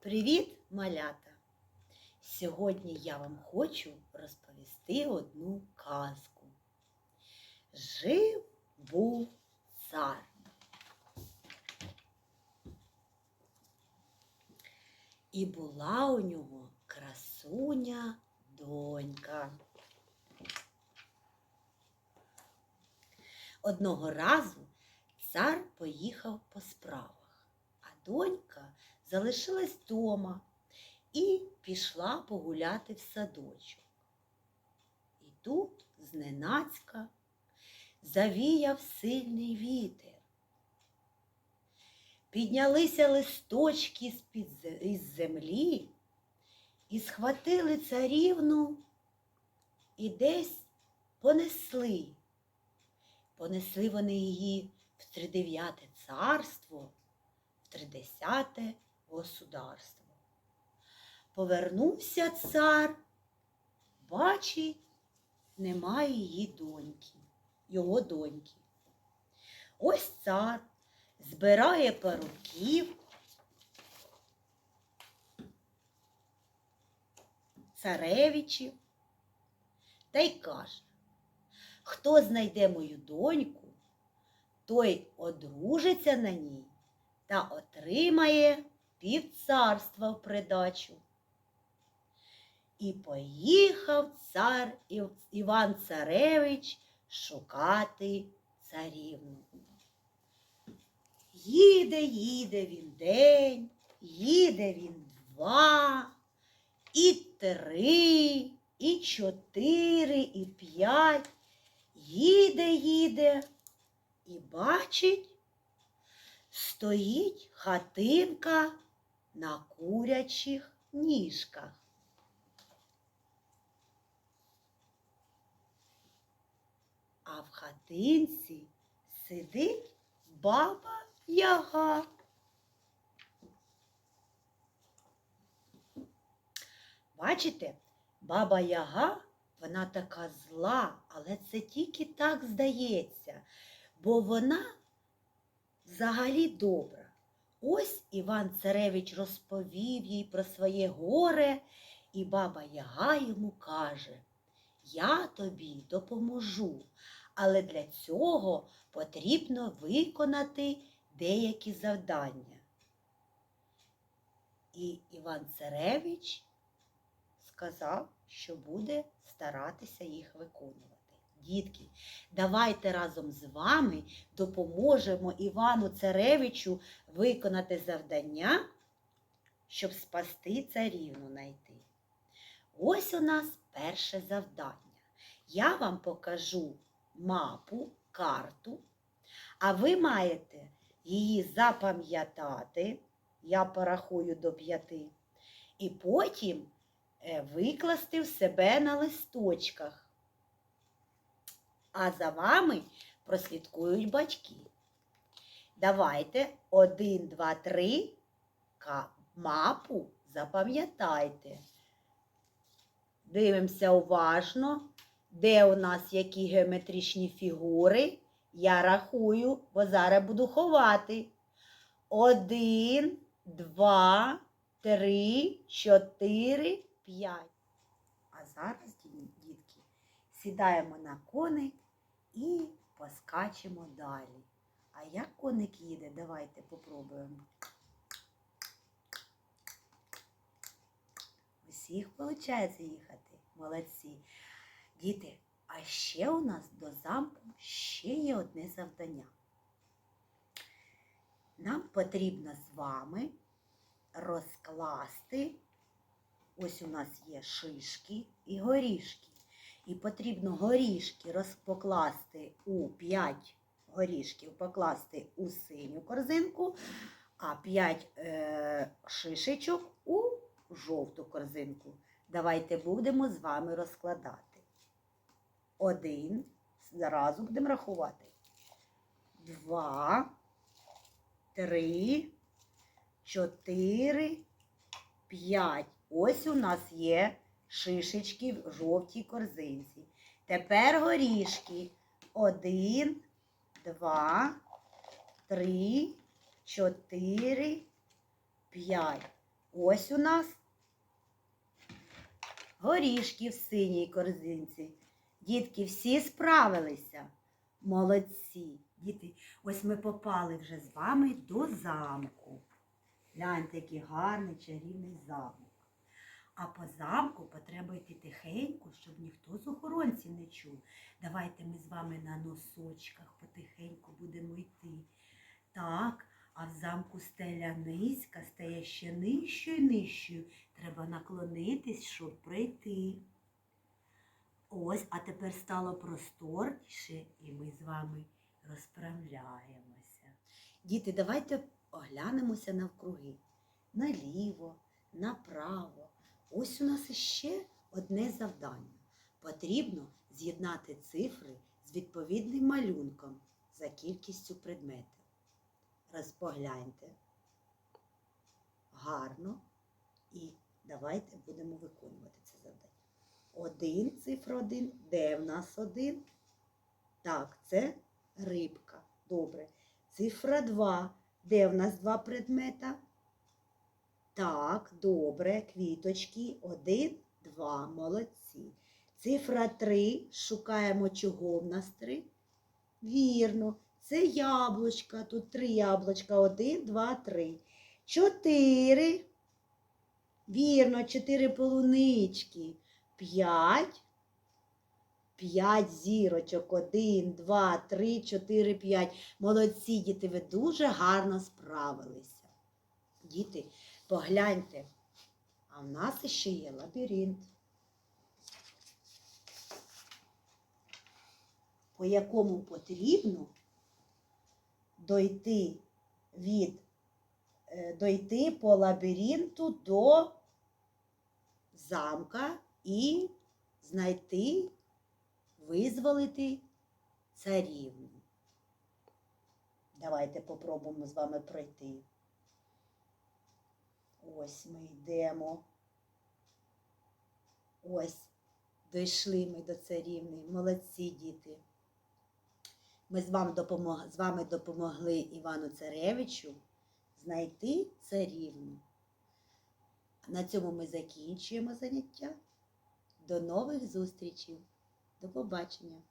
Привіт, малята! Сьогодні я вам хочу розповісти одну казку. Жив був цар. І була у нього красуня донька. Одного разу цар поїхав по справах, а донька залишилась вдома і пішла погуляти в садочок. І тут зненацька завіяв сильний вітер. Піднялися листочки із землі і схватили царівну і десь понесли. Понесли вони її в тридев'яте царство, в тридесяте государство. Повернувся цар, бачить, немає її доньки, його доньки. Ось цар збирає парубків, царевичів та й каже, хто знайде мою доньку, той одружиться на ній та отримає півцарства в придачу. І поїхав цар Іван Царевич шукати царівну. Їде, їде він день, їде він два, і три, і чотири, і п'ять. Їде, їде і бачить, стоїть хатинка на курячих ніжках. А в хатинці сидить баба Яга. Бачите, баба Яга, вона така зла, але це тільки так здається, бо вона взагалі добра. Ось Іван Царевич розповів їй про своє горе, і баба Яга йому каже, я тобі допоможу, але для цього потрібно виконати деякі завдання. І Іван Царевич сказав, що буде старатися їх виконувати. Дітки, давайте разом з вами допоможемо Івану Царевичу виконати завдання, щоб спасти царівну знайти. Ось у нас перше завдання. Я вам покажу мапу, карту, а ви маєте її запам'ятати. Я порахую до п'яти. І потім е, викласти в себе на листочках. А за вами прослідкують батьки. Давайте один, два, три ка- мапу запам'ятайте. Дивимося уважно, де у нас які геометричні фігури. Я рахую, бо зараз буду ховати. Один, два, три, чотири, п'ять. А зараз, ді- дітки, сідаємо на коник і поскачемо далі. А як коник їде, давайте попробуємо. Усіх виходить їхати. Молодці. Діти, а ще у нас до замку ще є одне завдання. Нам потрібно з вами розкласти, ось у нас є шишки і горішки. І потрібно горішки роз- покласти у 5 горішків покласти у синю корзинку, а 5 е, шишечок у жовту корзинку. Давайте будемо з вами розкладати. Один. Зразу будемо рахувати. Два, три, чотири, п'ять. Ось у нас є шишечки в жовтій корзинці. Тепер горішки. Один, два, три, чотири, п'ять. Ось у нас горішки в синій корзинці. Дітки, всі справилися. Молодці. Діти, ось ми попали вже з вами до замку. Гляньте, який гарний чарівний замок. А по замку потреба йти тихенько, щоб ніхто з охоронців не чув. Давайте ми з вами на носочках потихеньку будемо йти. Так, а в замку стеля низька, стає ще нижчою і нижчою. Треба наклонитись, щоб прийти. Ось, а тепер стало просторніше, і ми з вами розправляємося. Діти, давайте оглянемося навкруги. Наліво, направо. Ось у нас іще одне завдання. Потрібно з'єднати цифри з відповідним малюнком за кількістю предметів. Розпогляньте. Гарно. І давайте будемо виконувати це завдання. Один, цифра один. Де в нас один? Так, це рибка. Добре. Цифра 2. Де в нас два предмета? Так, добре. Квіточки. Один, два. Молодці. Цифра 3. Шукаємо, чого в нас три. Вірно. Це яблучка. Тут три яблучка. Один, два, три. Чотири. Вірно, чотири полунички. П'ять. П'ять зірочок. Один, два, три, чотири, п'ять. Молодці, діти, ви дуже гарно справилися. Діти, погляньте. А в нас ще є лабіринт. По якому потрібно дойти від е, дойти по лабіринту до замка і знайти, визволити царівну. Давайте попробуємо з вами пройти. Ось ми йдемо. Ось дійшли ми до царівни. Молодці діти. Ми з вами, допомог... з вами допомогли Івану Царевичу знайти царівну. На цьому ми закінчуємо заняття. До нових зустрічей. До побачення!